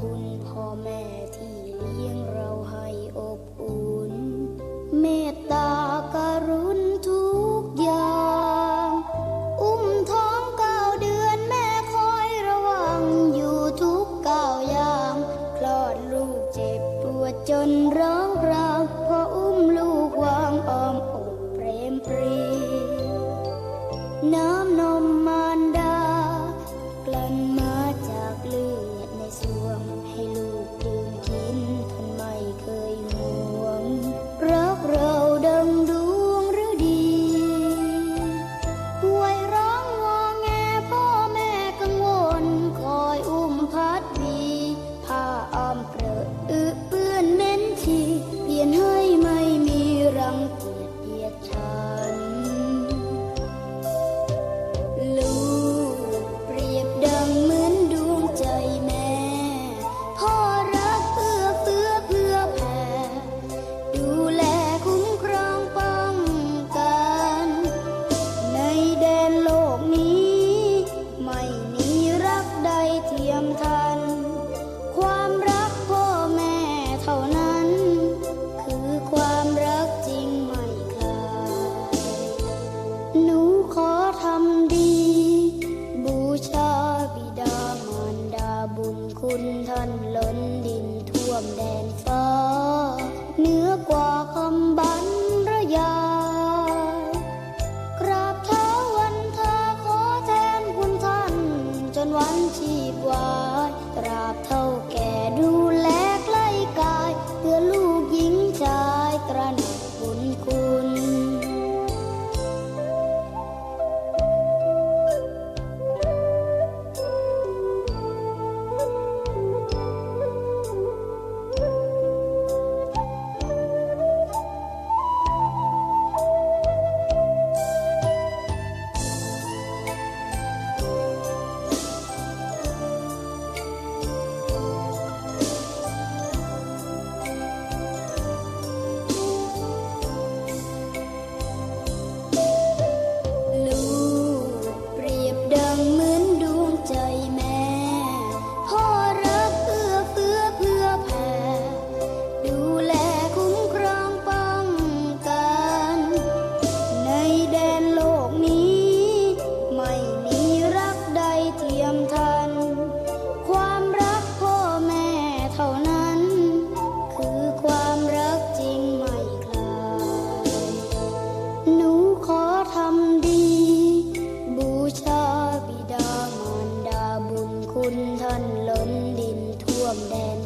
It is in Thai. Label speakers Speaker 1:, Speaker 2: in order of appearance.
Speaker 1: คุณพ่อแม่ที่เลี้ยงเราให้อบอุ่น เมตตากรุณทุกอย่าง อุ้มท้องเก้าเดือนแม่คอยระวังอยู่ทุกเก้าอย่าง คลอดลูกเจ็บปวดจนร้องรางพออุ้มลูกวางอ้อมอกเปรมปรีน้ หนูขอทำดี And then.